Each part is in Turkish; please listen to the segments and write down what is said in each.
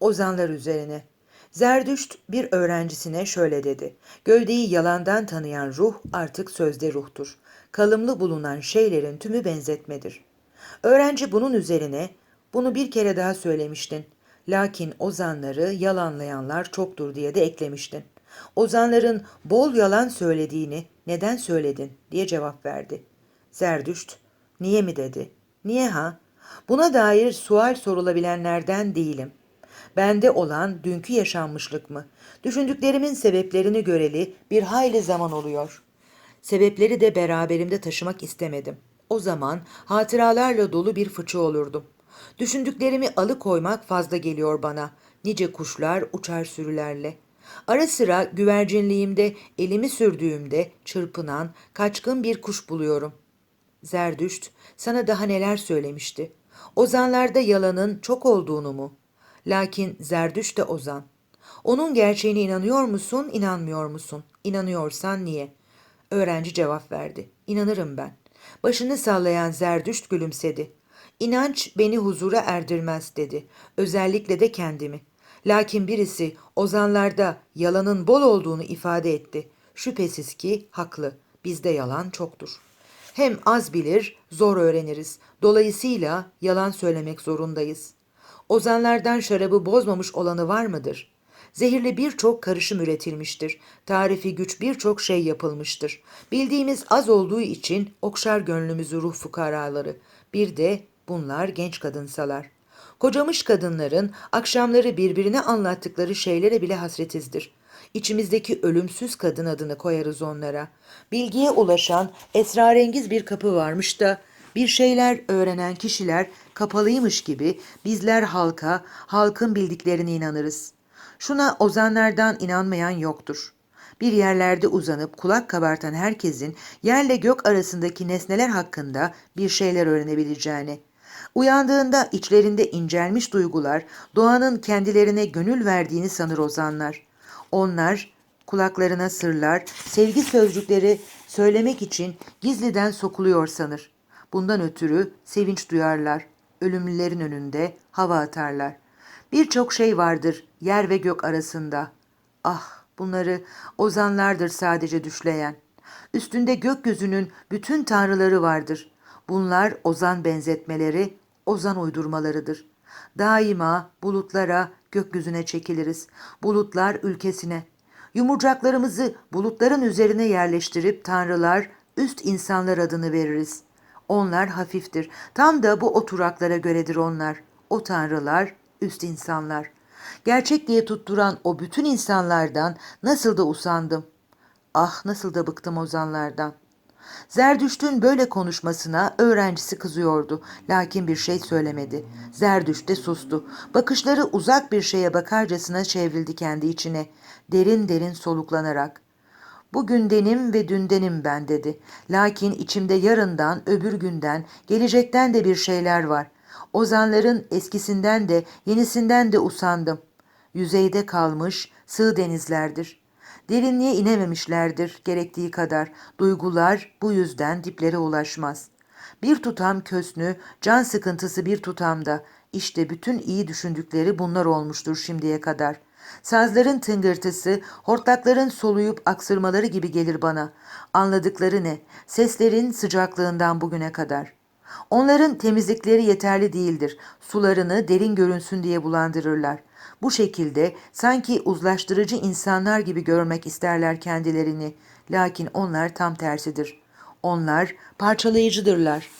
Ozanlar üzerine. Zerdüşt bir öğrencisine şöyle dedi. Gövdeyi yalandan tanıyan ruh artık sözde ruhtur. Kalımlı bulunan şeylerin tümü benzetmedir. Öğrenci bunun üzerine bunu bir kere daha söylemiştin. Lakin ozanları yalanlayanlar çoktur diye de eklemiştin. Ozanların bol yalan söylediğini neden söyledin diye cevap verdi. Zerdüşt, niye mi dedi. Niye ha? Buna dair sual sorulabilenlerden değilim. Bende olan dünkü yaşanmışlık mı? Düşündüklerimin sebeplerini göreli bir hayli zaman oluyor. Sebepleri de beraberimde taşımak istemedim. O zaman hatıralarla dolu bir fıçı olurdum. Düşündüklerimi alıkoymak fazla geliyor bana. Nice kuşlar uçar sürülerle. Ara sıra güvercinliğimde elimi sürdüğümde çırpınan, kaçkın bir kuş buluyorum. Zerdüşt sana daha neler söylemişti. Ozanlarda yalanın çok olduğunu mu? Lakin Zerdüşt de ozan. Onun gerçeğine inanıyor musun, inanmıyor musun? İnanıyorsan niye? Öğrenci cevap verdi. İnanırım ben. Başını sallayan Zerdüşt gülümsedi. İnanç beni huzura erdirmez dedi. Özellikle de kendimi. Lakin birisi ozanlarda yalanın bol olduğunu ifade etti. Şüphesiz ki haklı. Bizde yalan çoktur. Hem az bilir, zor öğreniriz. Dolayısıyla yalan söylemek zorundayız. Ozanlardan şarabı bozmamış olanı var mıdır? Zehirli birçok karışım üretilmiştir. Tarifi güç birçok şey yapılmıştır. Bildiğimiz az olduğu için okşar gönlümüzü ruh fukaraları. Bir de bunlar genç kadınsalar. Kocamış kadınların akşamları birbirine anlattıkları şeylere bile hasretizdir. İçimizdeki ölümsüz kadın adını koyarız onlara. Bilgiye ulaşan esrarengiz bir kapı varmış da bir şeyler öğrenen kişiler kapalıymış gibi bizler halka, halkın bildiklerine inanırız. Şuna ozanlardan inanmayan yoktur. Bir yerlerde uzanıp kulak kabartan herkesin yerle gök arasındaki nesneler hakkında bir şeyler öğrenebileceğini, uyandığında içlerinde incelmiş duygular doğanın kendilerine gönül verdiğini sanır ozanlar. Onlar kulaklarına sırlar, sevgi sözcükleri söylemek için gizliden sokuluyor sanır. Bundan ötürü sevinç duyarlar. Ölümlülerin önünde hava atarlar. Birçok şey vardır yer ve gök arasında. Ah bunları ozanlardır sadece düşleyen. Üstünde gökyüzünün bütün tanrıları vardır. Bunlar ozan benzetmeleri, ozan uydurmalarıdır. Daima bulutlara, gökyüzüne çekiliriz. Bulutlar ülkesine. Yumurcaklarımızı bulutların üzerine yerleştirip tanrılar, üst insanlar adını veririz. Onlar hafiftir. Tam da bu oturaklara göredir onlar. O tanrılar, üst insanlar. Gerçek diye tutturan o bütün insanlardan nasıl da usandım. Ah nasıl da bıktım ozanlardan. Zerdüşt'ün böyle konuşmasına öğrencisi kızıyordu. Lakin bir şey söylemedi. Zerdüşt de sustu. Bakışları uzak bir şeye bakarcasına çevrildi kendi içine. Derin derin soluklanarak. Bugündenim ve dündenim ben dedi. Lakin içimde yarından, öbür günden, gelecekten de bir şeyler var. Ozanların eskisinden de, yenisinden de usandım. Yüzeyde kalmış sığ denizlerdir. Derinliğe inememişlerdir gerektiği kadar. Duygular bu yüzden diplere ulaşmaz. Bir tutam kösnü, can sıkıntısı bir tutamda. İşte bütün iyi düşündükleri bunlar olmuştur şimdiye kadar. Sazların tıngırtısı, hortlakların soluyup aksırmaları gibi gelir bana. Anladıkları ne? Seslerin sıcaklığından bugüne kadar. Onların temizlikleri yeterli değildir. Sularını derin görünsün diye bulandırırlar. Bu şekilde sanki uzlaştırıcı insanlar gibi görmek isterler kendilerini. Lakin onlar tam tersidir. Onlar parçalayıcıdırlar.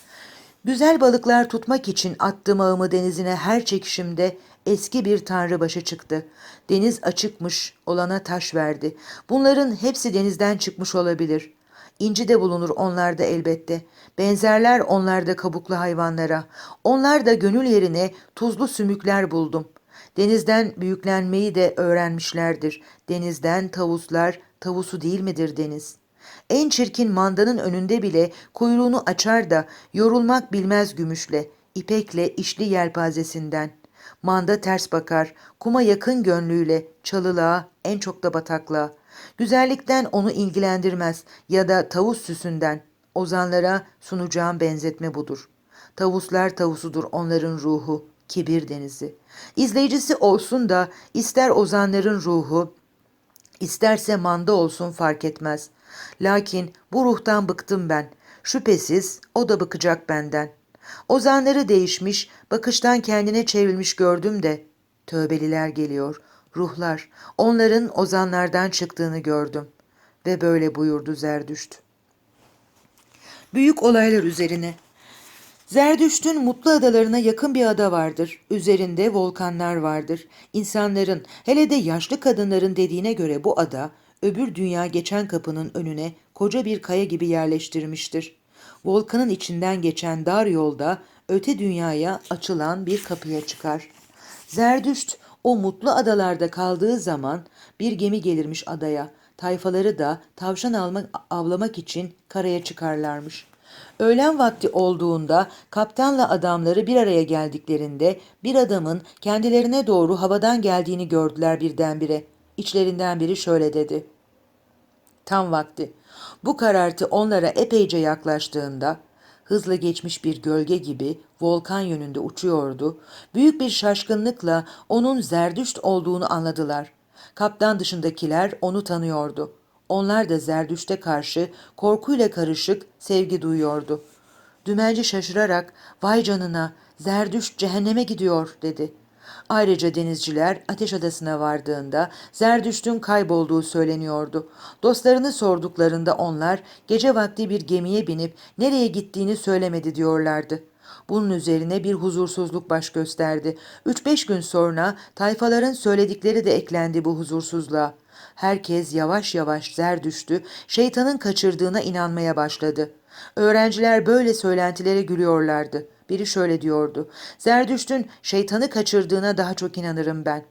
Güzel balıklar tutmak için attığım ağımı denizine her çekişimde eski bir tanrı başı çıktı. Deniz açıkmış, olana taş verdi. Bunların hepsi denizden çıkmış olabilir. İnci de bulunur onlarda elbette. Benzerler onlarda kabuklu hayvanlara. Onlar da gönül yerine tuzlu sümükler buldum. Denizden büyüklenmeyi de öğrenmişlerdir. Denizden tavuslar, tavusu değil midir deniz? En çirkin mandanın önünde bile kuyruğunu açar da yorulmak bilmez gümüşle, ipekle işli yelpazesinden. Manda ters bakar, kuma yakın gönlüyle, çalılığa, en çok da bataklığa. Güzellikten onu ilgilendirmez ya da tavus süsünden. Ozanlara sunacağım benzetme budur. Tavuslar tavusudur onların ruhu. kibir denizi. İzleyicisi olsun da ister ozanların ruhu, isterse manda olsun fark etmez. Lakin bu ruhtan bıktım ben. Şüphesiz o da bıkacak benden. Ozanları değişmiş, bakıştan kendine çevrilmiş gördüm de tövbeliler geliyor, ruhlar, onların ozanlardan çıktığını gördüm. Ve böyle buyurdu Zerdüşt. Büyük olaylar üzerine. Zerdüşt'ün mutlu adalarına yakın bir ada vardır. Üzerinde volkanlar vardır. İnsanların, hele de yaşlı kadınların dediğine göre bu ada, öbür dünya geçen kapının önüne koca bir kaya gibi yerleştirmiştir. Volkanın içinden geçen dar yolda öte dünyaya açılan bir kapıya çıkar. Zerdüşt o mutlu adalarda kaldığı zaman bir gemi gelirmiş adaya. Tayfaları da tavşan almak, avlamak için karaya çıkarlarmış. Öğlen vakti olduğunda kaptanla adamları bir araya geldiklerinde bir adamın kendilerine doğru havadan geldiğini gördüler birdenbire. İçlerinden biri şöyle dedi. Tam vakti. Bu karartı onlara epeyce yaklaştığında hızla geçmiş bir gölge gibi volkan yönünde uçuyordu. Büyük bir şaşkınlıkla onun Zerdüşt olduğunu anladılar. Kaptan dışındakiler onu tanıyordu. Onlar da Zerdüşt'e karşı korkuyla karışık sevgi duyuyordu. Dümenci şaşırarak vay canına Zerdüşt cehenneme gidiyor dedi. Ayrıca denizciler Ateş Adası'na vardığında Zerdüşt'ün kaybolduğu söyleniyordu. Dostlarını sorduklarında onlar gece vakti bir gemiye binip nereye gittiğini söylemedi diyorlardı. Bunun üzerine bir huzursuzluk baş gösterdi. Üç beş gün sonra tayfaların söyledikleri de eklendi bu huzursuzluğa. Herkes yavaş yavaş zer düştü, şeytanın kaçırdığına inanmaya başladı. Öğrenciler böyle söylentilere gülüyorlardı. Biri şöyle diyordu. Zerdüşt'ün şeytanı kaçırdığına daha çok inanırım ben.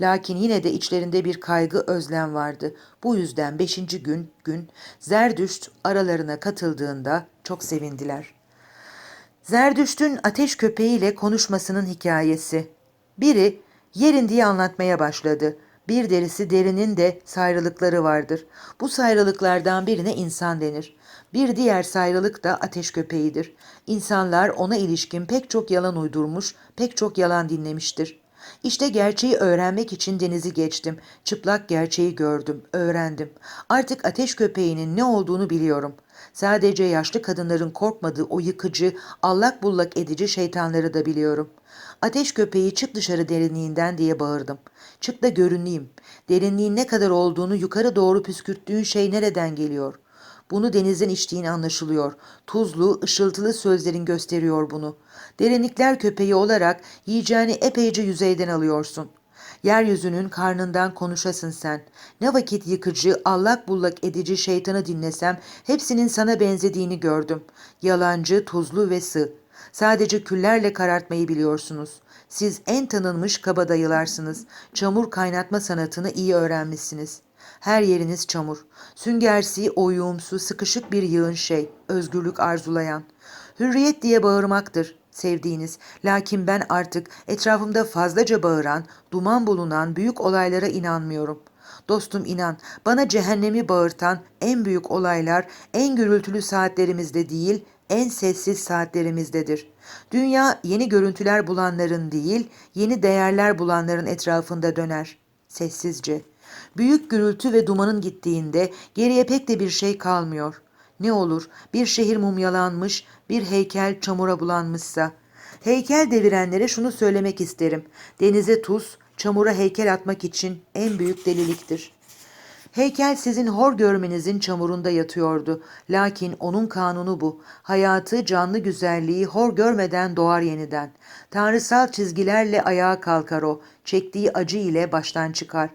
Lakin yine de içlerinde bir kaygı özlem vardı. Bu yüzden beşinci gün gün Zerdüşt aralarına katıldığında çok sevindiler. Zerdüşt'ün ateş köpeğiyle konuşmasının hikayesi. Biri yerin diye anlatmaya başladı. Bir derisi derinin de sayrılıkları vardır. Bu sayrılıklardan birine insan denir. Bir diğer sayrılık da ateş köpeğidir. İnsanlar ona ilişkin pek çok yalan uydurmuş, pek çok yalan dinlemiştir. İşte gerçeği öğrenmek için denizi geçtim. Çıplak gerçeği gördüm, öğrendim. Artık ateş köpeğinin ne olduğunu biliyorum. Sadece yaşlı kadınların korkmadığı o yıkıcı, allak bullak edici şeytanları da biliyorum. Ateş köpeği çık dışarı derinliğinden diye bağırdım. Çık da görüneyim. Derinliğin ne kadar olduğunu yukarı doğru püskürttüğün şey nereden geliyor? Bunu denizden içtiğin anlaşılıyor. Tuzlu, ışıltılı sözlerin gösteriyor bunu. Derinlikler köpeği olarak yiyeceğini epeyce yüzeyden alıyorsun. Yeryüzünün karnından konuşasın sen. Ne vakit yıkıcı, allak bullak edici şeytanı dinlesem hepsinin sana benzediğini gördüm. Yalancı, tuzlu ve sığ. Sadece küllerle karartmayı biliyorsunuz. Siz en tanınmış kabadayılarsınız. Çamur kaynatma sanatını iyi öğrenmişsiniz. Her yeriniz çamur. Süngersi, oyuğumsu, sıkışık bir yığın şey. Özgürlük arzulayan. Hürriyet diye bağırmaktır sevdiğiniz. Lakin ben artık etrafımda fazlaca bağıran, duman bulunan büyük olaylara inanmıyorum. Dostum inan, bana cehennemi bağırtan en büyük olaylar en gürültülü saatlerimizde değil, en sessiz saatlerimizdedir. Dünya yeni görüntüler bulanların değil, yeni değerler bulanların etrafında döner. Sessizce. Büyük gürültü ve dumanın gittiğinde geriye pek de bir şey kalmıyor. Ne olur bir şehir mumyalanmış, bir heykel çamura bulanmışsa. Heykel devirenlere şunu söylemek isterim. Denize tuz, çamura heykel atmak için en büyük deliliktir. Heykel sizin hor görmenizin çamurunda yatıyordu. Lakin onun kanunu bu. Hayatı, canlı güzelliği hor görmeden doğar yeniden. Tanrısal çizgilerle ayağa kalkar o. Çektiği acı ile baştan çıkar.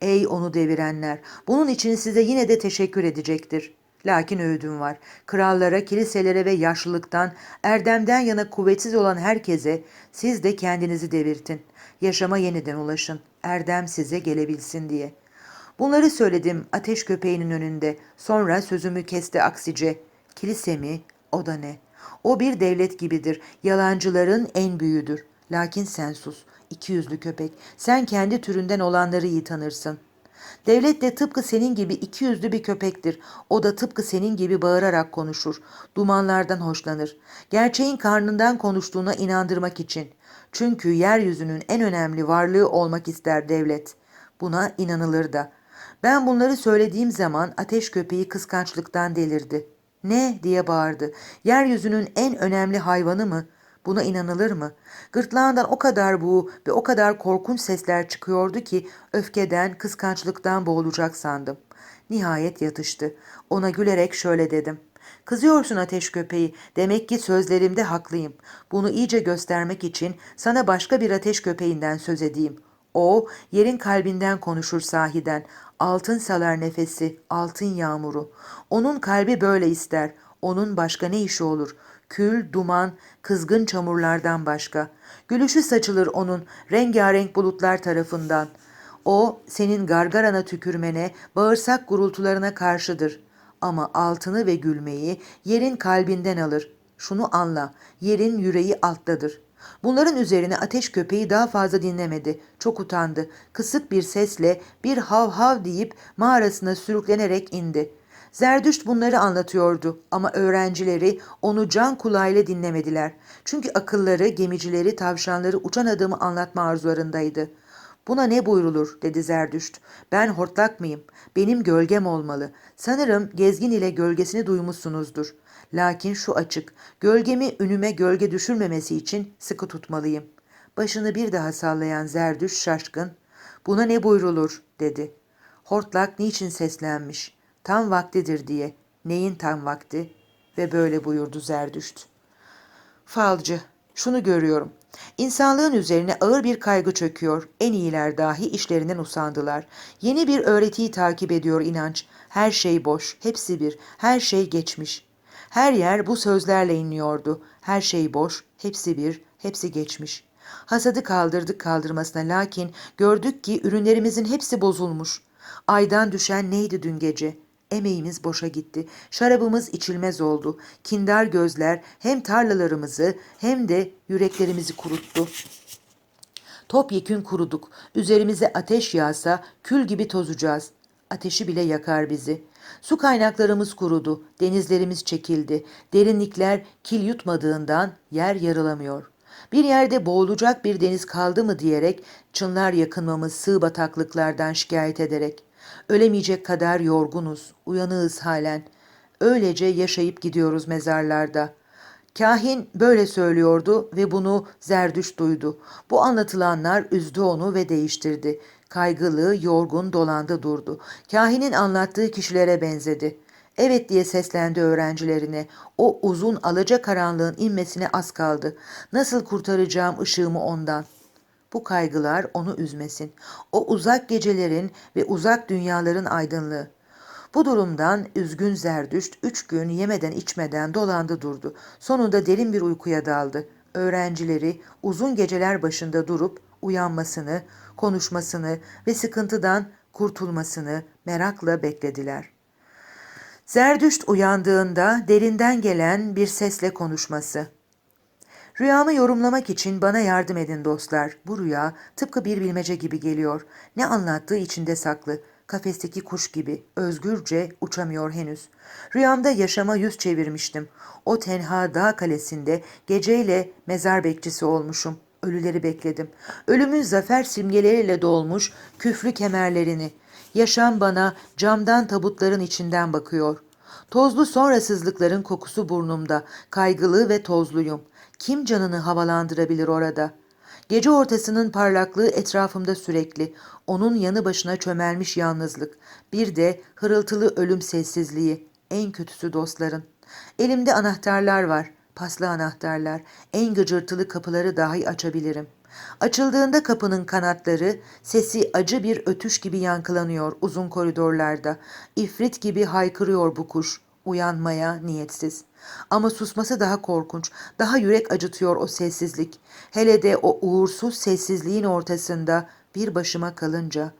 Ey onu devirenler! Bunun için size yine de teşekkür edecektir. Lakin öğüdüm var. Krallara, kiliselere ve yaşlılıktan, erdemden yana kuvvetsiz olan herkese siz de kendinizi devirtin. Yaşama yeniden ulaşın. Erdem size gelebilsin diye. Bunları söyledim ateş köpeğinin önünde. Sonra sözümü kesti aksice. Kilise mi? O da ne? O bir devlet gibidir. Yalancıların en büyüğüdür. Lakin sen sus. İki yüzlü köpek. Sen kendi türünden olanları iyi tanırsın. Devlet de tıpkı senin gibi iki yüzlü bir köpektir. O da tıpkı senin gibi bağırarak konuşur. Dumanlardan hoşlanır. Gerçeğin karnından konuştuğuna inandırmak için. Çünkü yeryüzünün en önemli varlığı olmak ister devlet. Buna inanılır da. Ben bunları söylediğim zaman ateş köpeği kıskançlıktan delirdi. Ne diye bağırdı. Yeryüzünün en önemli hayvanı mı? Buna inanılır mı? Gırtlağından o kadar buğu ve o kadar korkunç sesler çıkıyordu ki öfkeden, kıskançlıktan boğulacak sandım. Nihayet yatıştı. Ona gülerek şöyle dedim. Kızıyorsun ateş köpeği. Demek ki sözlerimde haklıyım. Bunu iyice göstermek için sana başka bir ateş köpeğinden söz edeyim. O yerin kalbinden konuşur sahiden. Altın salar nefesi, altın yağmuru. Onun kalbi böyle ister. Onun başka ne işi olur? Kül, duman, kızgın çamurlardan başka. Gülüşü saçılır onun rengarenk bulutlar tarafından. O senin gargarana tükürmene, bağırsak gurultularına karşıdır. Ama altını ve gülmeyi yerin kalbinden alır. Şunu anla, yerin yüreği alttadır. Bunların üzerine ateş köpeği daha fazla dinlemedi. Çok utandı. Kısık bir sesle bir hav hav deyip mağarasına sürüklenerek indi. Zerdüşt bunları anlatıyordu ama öğrencileri onu can kulağıyla dinlemediler. Çünkü akılları, gemicileri, tavşanları uçan adamı anlatma arzularındaydı. Buna ne buyrulur dedi Zerdüşt. Ben hortlak mıyım? Benim gölgem olmalı. Sanırım gezgin ile gölgesini duymuşsunuzdur. Lakin şu açık. Gölgemi önüme gölge düşürmemesi için sıkı tutmalıyım. Başını bir daha sallayan Zerdüşt şaşkın. Buna ne buyrulur dedi. Hortlak niçin seslenmiş? Tam vaktidir diye. Neyin tam vakti? Ve böyle buyurdu Zerdüşt. Falcı, şunu görüyorum. İnsanlığın üzerine ağır bir kaygı çöküyor. En iyiler dahi işlerinden usandılar. Yeni bir öğretiyi takip ediyor inanç. Her şey boş, hepsi bir, her şey geçmiş. Her yer bu sözlerle inliyordu. Her şey boş, hepsi bir, hepsi geçmiş. Hasadı kaldırdık kaldırmasına lakin gördük ki ürünlerimizin hepsi bozulmuş. Aydan düşen neydi dün gece? Emeğimiz boşa gitti. Şarabımız içilmez oldu. Kindar gözler hem tarlalarımızı hem de yüreklerimizi kuruttu. Topyekün kuruduk. Üzerimize ateş yağsa kül gibi tozacağız. Ateşi bile yakar bizi. Su kaynaklarımız kurudu. Denizlerimiz çekildi. Derinlikler kil yutmadığından yer yarılamıyor. Bir yerde boğulacak bir deniz kaldı mı diyerek çınlar yakınmamız sığ bataklıklardan şikayet ederek. Ölemeyecek kadar yorgunuz, uyanığız halen. Öylece yaşayıp gidiyoruz mezarlarda. Kahin böyle söylüyordu ve bunu Zerdüş duydu. Bu anlatılanlar üzdü onu ve değiştirdi. Kaygılı, yorgun dolandı durdu. Kahinin anlattığı kişilere benzedi. Evet diye seslendi öğrencilerine. O uzun alaca karanlığın inmesine az kaldı. Nasıl kurtaracağım ışığımı ondan?'' Bu kaygılar onu üzmesin. O uzak gecelerin ve uzak dünyaların aydınlığı. Bu durumdan üzgün Zerdüşt üç gün yemeden içmeden dolandı durdu. Sonunda derin bir uykuya daldı. Öğrencileri uzun geceler başında durup uyanmasını, konuşmasını ve sıkıntıdan kurtulmasını merakla beklediler. Zerdüşt uyandığında derinden gelen bir sesle konuşması. Rüyamı yorumlamak için bana yardım edin dostlar. Bu rüya tıpkı bir bilmece gibi geliyor. Ne anlattığı içinde saklı. Kafesteki kuş gibi özgürce uçamıyor henüz. Rüyamda yaşama yüz çevirmiştim. O tenha dağ kalesinde geceyle mezar bekçisi olmuşum. Ölüleri bekledim. Ölümün zafer simgeleriyle dolmuş küflü kemerlerini. Yaşam bana camdan tabutların içinden bakıyor. Tozlu sonrasızlıkların kokusu burnumda. Kaygılı ve tozluyum. Kim canını havalandırabilir orada? Gece ortasının parlaklığı etrafımda sürekli. Onun yanı başına çömelmiş yalnızlık. Bir de hırıltılı ölüm sessizliği. En kötüsü dostların. Elimde anahtarlar var. Paslı anahtarlar. En gıcırtılı kapıları dahi açabilirim. Açıldığında kapının kanatları sesi acı bir ötüş gibi yankılanıyor uzun koridorlarda. İfrit gibi haykırıyor bu kuş uyanmaya niyetsiz. Ama susması daha korkunç, daha yürek acıtıyor o sessizlik. Hele de o uğursuz sessizliğin ortasında bir başıma kalınca.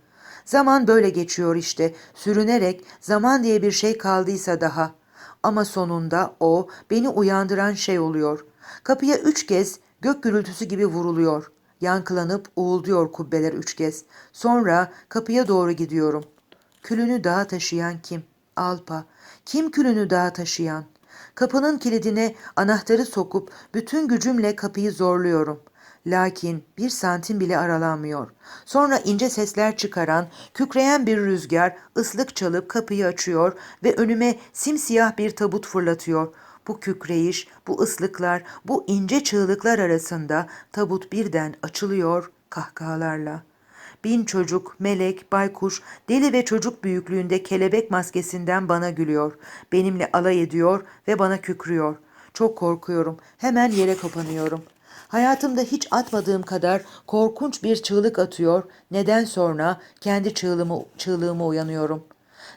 Zaman böyle geçiyor işte, sürünerek zaman diye bir şey kaldıysa daha. Ama sonunda o beni uyandıran şey oluyor. Kapıya üç kez gök gürültüsü gibi vuruluyor. Yankılanıp uğulduyor kubbeler üç kez. Sonra kapıya doğru gidiyorum. Külünü dağa taşıyan kim? Alpa. Kim külünü dağa taşıyan? Kapının kilidine anahtarı sokup bütün gücümle kapıyı zorluyorum. Lakin bir santim bile aralanmıyor. Sonra ince sesler çıkaran, kükreyen bir rüzgar ıslık çalıp kapıyı açıyor ve önüme simsiyah bir tabut fırlatıyor. Bu kükreyiş, bu ıslıklar, bu ince çığlıklar arasında tabut birden açılıyor kahkahalarla. Bin çocuk, melek, baykuş, deli ve çocuk büyüklüğünde kelebek maskesinden bana gülüyor. Benimle alay ediyor ve bana kükrüyor. Çok korkuyorum. Hemen yere kapanıyorum. Hayatımda hiç atmadığım kadar korkunç bir çığlık atıyor. Neden sonra kendi çığlığımı, çığlığıma uyanıyorum.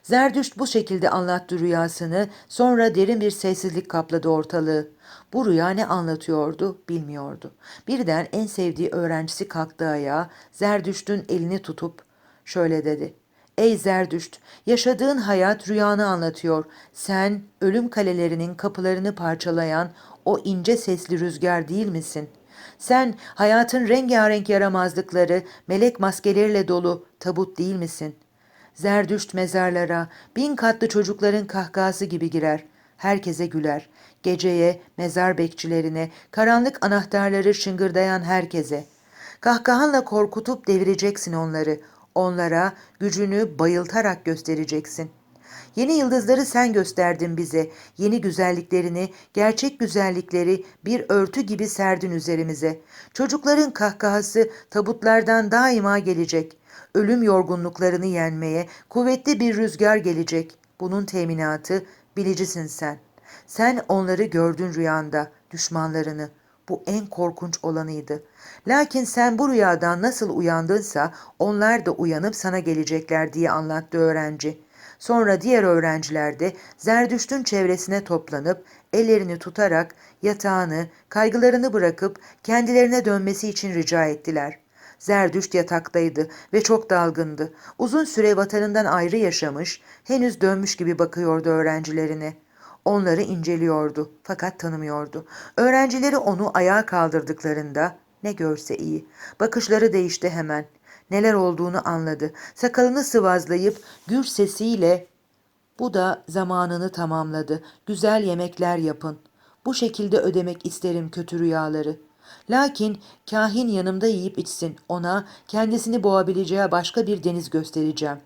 Zerdüşt bu şekilde anlattı rüyasını, sonra derin bir sessizlik kapladı ortalığı. Bu rüya ne anlatıyordu bilmiyordu. Birden en sevdiği öğrencisi kalktı ayağa, Zerdüşt'ün elini tutup şöyle dedi. Ey Zerdüşt, yaşadığın hayat rüyanı anlatıyor. Sen ölüm kalelerinin kapılarını parçalayan o ince sesli rüzgar değil misin? Sen hayatın rengarenk yaramazlıkları, melek maskeleriyle dolu tabut değil misin? Zerdüşt mezarlara, bin katlı çocukların kahkahası gibi girer. Herkese güler. Geceye, mezar bekçilerine, karanlık anahtarları şıngırdayan herkese. Kahkahanla korkutup devireceksin onları. Onlara gücünü bayıltarak göstereceksin. Yeni yıldızları sen gösterdin bize. Yeni güzelliklerini, gerçek güzellikleri bir örtü gibi serdin üzerimize. Çocukların kahkahası tabutlardan daima gelecek. Ölüm yorgunluklarını yenmeye kuvvetli bir rüzgar gelecek. Bunun teminatı bilicisin sen. Sen onları gördün rüyanda, düşmanlarını. Bu en korkunç olanıydı. Lakin sen bu rüyadan nasıl uyandınsa onlar da uyanıp sana gelecekler diye anlattı öğrenci. Sonra diğer öğrenciler de Zerdüşt'ün çevresine toplanıp ellerini tutarak yatağını, kaygılarını bırakıp kendilerine dönmesi için rica ettiler. Zerdüşt yataktaydı ve çok dalgındı. Uzun süre vatanından ayrı yaşamış, henüz dönmüş gibi bakıyordu öğrencilerine. Onları inceliyordu fakat tanımıyordu. Öğrencileri onu ayağa kaldırdıklarında ne görse iyi. Bakışları değişti hemen. Neler olduğunu anladı. Sakalını sıvazlayıp gür sesiyle bu da zamanını tamamladı. Güzel yemekler yapın. Bu şekilde ödemek isterim kötü rüyaları. Lakin kahin yanımda yiyip içsin. Ona kendisini boğabileceği başka bir deniz göstereceğim.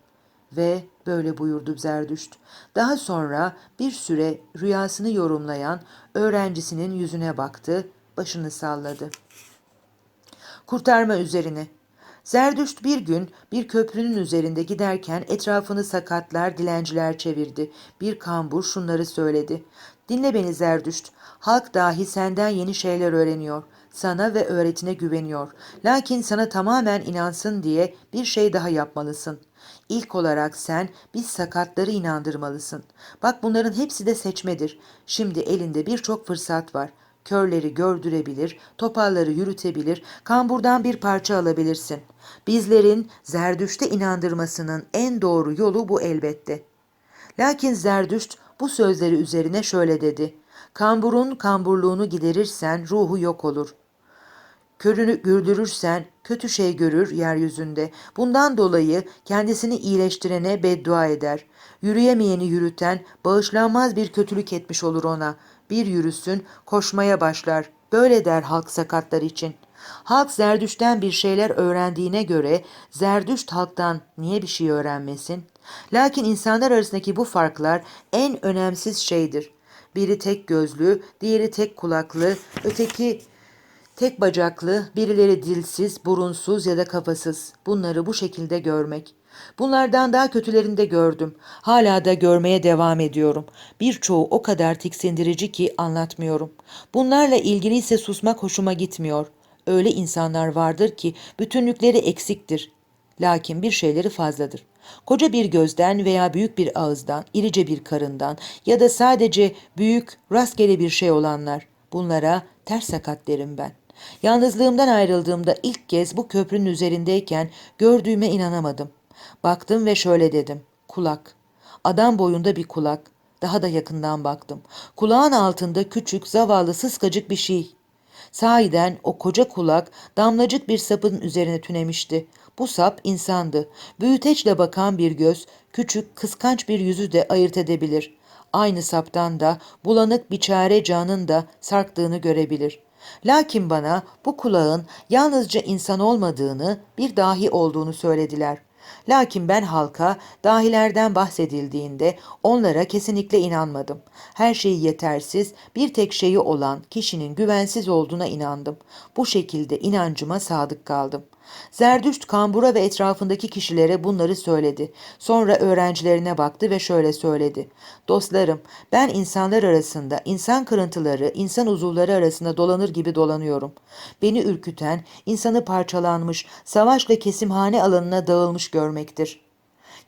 Ve böyle buyurdu Zerdüşt. Daha sonra bir süre rüyasını yorumlayan öğrencisinin yüzüne baktı, başını salladı. Kurtarma üzerine. Zerdüşt bir gün bir köprünün üzerinde giderken etrafını sakatlar, dilenciler çevirdi. Bir kambur şunları söyledi. Dinle beni Zerdüşt. Halk dahi senden yeni şeyler öğreniyor. Sana ve öğretine güveniyor. Lakin sana tamamen inansın diye bir şey daha yapmalısın. İlk olarak sen biz sakatları inandırmalısın. Bak bunların hepsi de seçmedir. Şimdi elinde birçok fırsat var. Körleri gördürebilir, topalları yürütebilir, kamburdan bir parça alabilirsin. Bizlerin Zerdüşt'e inandırmasının en doğru yolu bu elbette. Lakin Zerdüşt bu sözleri üzerine şöyle dedi. Kamburun kamburluğunu giderirsen ruhu yok olur. Körünü güldürürsen kötü şey görür yeryüzünde. Bundan dolayı kendisini iyileştirene beddua eder. Yürüyemeyeni yürüten bağışlanmaz bir kötülük etmiş olur ona. Bir yürüsün koşmaya başlar. Böyle der halk sakatlar için. Halk Zerdüşt'ten bir şeyler öğrendiğine göre Zerdüşt halktan niye bir şey öğrenmesin? Lakin insanlar arasındaki bu farklar en önemsiz şeydir. Biri tek gözlü, diğeri tek kulaklı, öteki tek bacaklı, birileri dilsiz, burunsuz ya da kafasız. Bunları bu şekilde görmek. Bunlardan daha kötülerini de gördüm. Hala da görmeye devam ediyorum. Birçoğu o kadar tiksindirici ki anlatmıyorum. Bunlarla ilgili ise susmak hoşuma gitmiyor. Öyle insanlar vardır ki bütünlükleri eksiktir. Lakin bir şeyleri fazladır. Koca bir gözden veya büyük bir ağızdan, irice bir karından ya da sadece büyük, rastgele bir şey olanlar. Bunlara ters sakat derim ben. Yalnızlığımdan ayrıldığımda ilk kez bu köprünün üzerindeyken gördüğüme inanamadım. Baktım ve şöyle dedim. Kulak. Adam boyunda bir kulak. Daha da yakından baktım. Kulağın altında küçük, zavallı, sıskacık bir şey. Sahiden o koca kulak damlacık bir sapın üzerine tünemişti. Bu sap insandı. Büyüteçle bakan bir göz, küçük, kıskanç bir yüzü de ayırt edebilir. Aynı saptan da bulanık bir çare canın da sarktığını görebilir. Lakin bana bu kulağın yalnızca insan olmadığını, bir dahi olduğunu söylediler. Lakin ben halka dahilerden bahsedildiğinde onlara kesinlikle inanmadım. Her şeyi yetersiz, bir tek şeyi olan kişinin güvensiz olduğuna inandım. Bu şekilde inancıma sadık kaldım. Zerdüşt kambura ve etrafındaki kişilere bunları söyledi. Sonra öğrencilerine baktı ve şöyle söyledi. Dostlarım, ben insanlar arasında, insan kırıntıları, insan uzuvları arasında dolanır gibi dolanıyorum. Beni ürküten, insanı parçalanmış, savaşla kesimhane alanına dağılmış görmektir.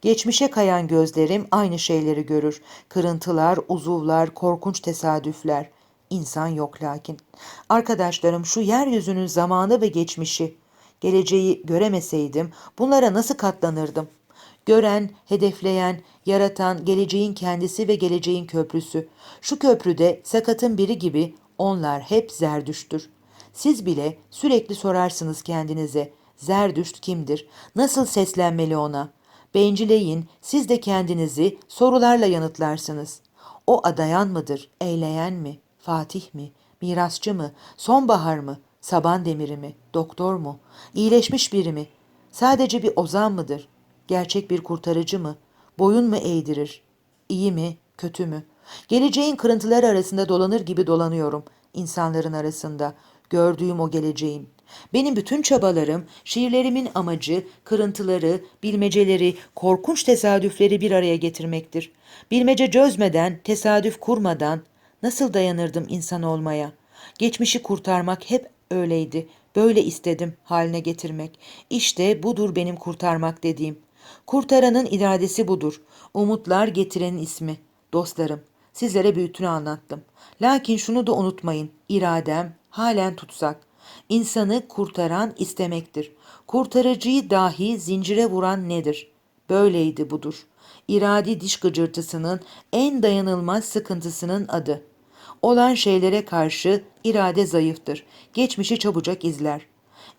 Geçmişe kayan gözlerim aynı şeyleri görür. Kırıntılar, uzuvlar, korkunç tesadüfler. İnsan yok lakin. Arkadaşlarım şu yeryüzünün zamanı ve geçmişi. Geleceği göremeseydim bunlara nasıl katlanırdım? Gören, hedefleyen, yaratan geleceğin kendisi ve geleceğin köprüsü. Şu köprüde sakatın biri gibi onlar hep zerdüştür. Siz bile sürekli sorarsınız kendinize. Zerdüşt kimdir? Nasıl seslenmeli ona? Bencileyin, siz de kendinizi sorularla yanıtlarsınız. O adayan mıdır, eyleyen mi, Fatih mi, mirasçı mı, sonbahar mı, saban demiri mi, doktor mu, iyileşmiş biri mi, sadece bir ozan mıdır, gerçek bir kurtarıcı mı, boyun mu eğdirir, iyi mi, kötü mü? Geleceğin kırıntıları arasında dolanır gibi dolanıyorum, insanların arasında, gördüğüm o geleceğin. Benim bütün çabalarım, şiirlerimin amacı, kırıntıları, bilmeceleri, korkunç tesadüfleri bir araya getirmektir. Bilmece çözmeden, tesadüf kurmadan nasıl dayanırdım insan olmaya? Geçmişi kurtarmak hep öyleydi. Böyle istedim haline getirmek. İşte budur benim kurtarmak dediğim. Kurtaranın iradesi budur. Umutlar getirenin ismi. Dostlarım, sizlere büyütünü anlattım. Lakin şunu da unutmayın. İradem halen tutsak. İnsanı kurtaran istemektir. Kurtarıcıyı dahi zincire vuran nedir? Böyleydi budur. İradi diş gıcırtısının en dayanılmaz sıkıntısının adı. Olan şeylere karşı irade zayıftır. Geçmişi çabucak izler.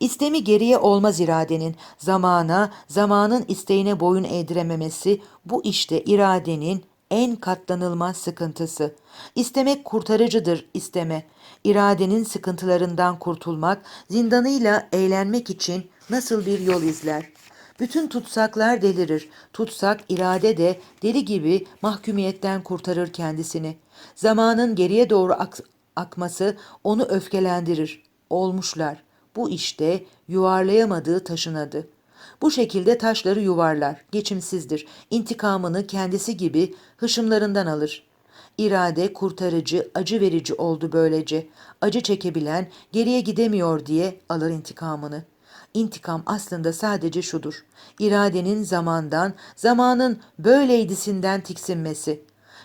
İstemi geriye olmaz iradenin. Zamana, zamanın isteğine boyun eğdirememesi bu işte iradenin en katlanılmaz sıkıntısı. İstemek kurtarıcıdır isteme. İradenin sıkıntılarından kurtulmak, zindanıyla eğlenmek için nasıl bir yol izler? Bütün tutsaklar delirir. Tutsak irade de deli gibi mahkumiyetten kurtarır kendisini. Zamanın geriye doğru ak- akması onu öfkelendirir. Olmuşlar. Bu işte yuvarlayamadığı taşın adı. Bu şekilde taşları yuvarlar, geçimsizdir. İntikamını kendisi gibi hışımlarından alır. İrade kurtarıcı, acı verici oldu böylece. Acı çekebilen geriye gidemiyor diye alır intikamını. İntikam aslında sadece şudur. İradenin zamandan, zamanın böyleydisinden tiksinmesi.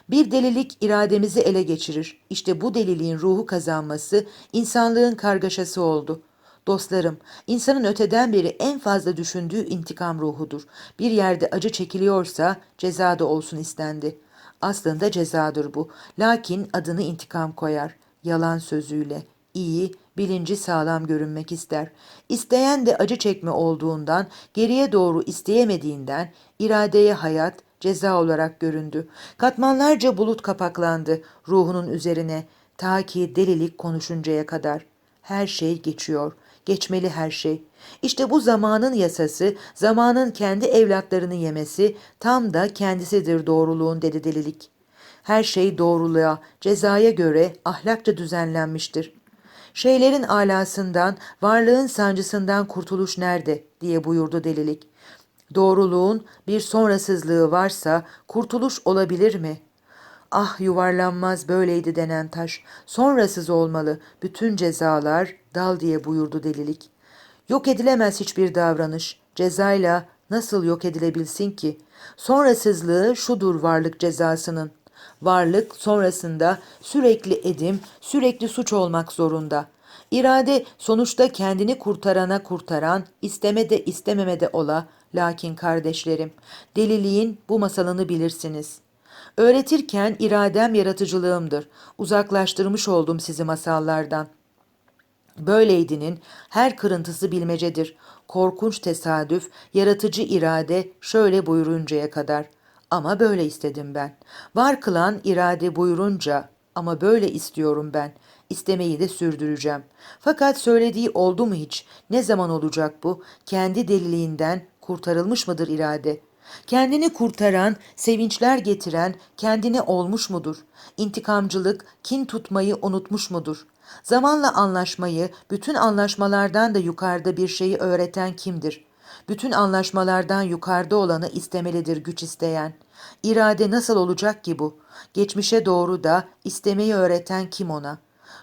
Bir delilik irademizi ele geçirir. İşte bu deliliğin ruhu kazanması insanlığın kargaşası oldu.'' Dostlarım, insanın öteden beri en fazla düşündüğü intikam ruhudur. Bir yerde acı çekiliyorsa ceza da olsun istendi. Aslında cezadır bu. Lakin adını intikam koyar. Yalan sözüyle. İyi, bilinci sağlam görünmek ister. İsteyen de acı çekme olduğundan, geriye doğru isteyemediğinden, iradeye hayat, ceza olarak göründü. Katmanlarca bulut kapaklandı ruhunun üzerine, ta ki delilik konuşuncaya kadar. Her şey geçiyor geçmeli her şey. İşte bu zamanın yasası, zamanın kendi evlatlarını yemesi tam da kendisidir doğruluğun dedi delilik. Her şey doğruluğa, cezaya göre ahlakça düzenlenmiştir. Şeylerin alasından, varlığın sancısından kurtuluş nerede diye buyurdu delilik. Doğruluğun bir sonrasızlığı varsa kurtuluş olabilir mi?'' Ah yuvarlanmaz böyleydi denen taş. Sonrasız olmalı. Bütün cezalar dal diye buyurdu delilik. Yok edilemez hiçbir davranış. Cezayla nasıl yok edilebilsin ki? Sonrasızlığı şudur varlık cezasının. Varlık sonrasında sürekli edim, sürekli suç olmak zorunda. İrade sonuçta kendini kurtarana kurtaran, isteme de istememe de ola. Lakin kardeşlerim, deliliğin bu masalını bilirsiniz. Öğretirken iradem yaratıcılığımdır. Uzaklaştırmış oldum sizi masallardan. Böyleydinin her kırıntısı bilmecedir. Korkunç tesadüf, yaratıcı irade şöyle buyuruncaya kadar. Ama böyle istedim ben. Var kılan irade buyurunca ama böyle istiyorum ben. İstemeyi de sürdüreceğim. Fakat söylediği oldu mu hiç? Ne zaman olacak bu? Kendi deliliğinden kurtarılmış mıdır irade? Kendini kurtaran, sevinçler getiren kendine olmuş mudur? İntikamcılık, kin tutmayı unutmuş mudur? Zamanla anlaşmayı, bütün anlaşmalardan da yukarıda bir şeyi öğreten kimdir? Bütün anlaşmalardan yukarıda olanı istemelidir güç isteyen. İrade nasıl olacak ki bu? Geçmişe doğru da istemeyi öğreten kim ona?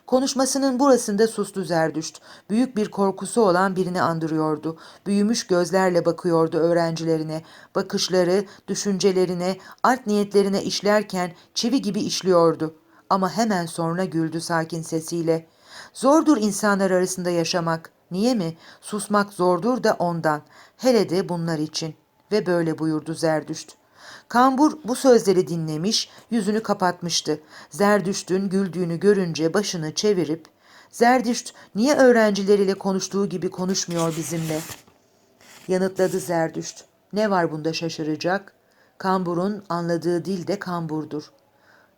Konuşmasının burasında sustu Zerdüşt. Büyük bir korkusu olan birini andırıyordu. Büyümüş gözlerle bakıyordu öğrencilerine. Bakışları, düşüncelerine, art niyetlerine işlerken çivi gibi işliyordu. Ama hemen sonra güldü sakin sesiyle. Zordur insanlar arasında yaşamak. Niye mi? Susmak zordur da ondan. Hele de bunlar için. Ve böyle buyurdu Zerdüşt. Kambur bu sözleri dinlemiş, yüzünü kapatmıştı. Zerdüşt'ün güldüğünü görünce başını çevirip, Zerdüşt niye öğrencileriyle konuştuğu gibi konuşmuyor bizimle? Yanıtladı Zerdüşt. Ne var bunda şaşıracak? Kambur'un anladığı dil de kamburdur.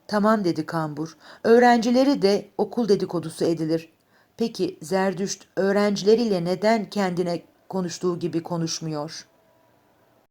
Tamam dedi Kambur. Öğrencileri de okul dedikodusu edilir. Peki Zerdüşt öğrencileriyle neden kendine konuştuğu gibi konuşmuyor?''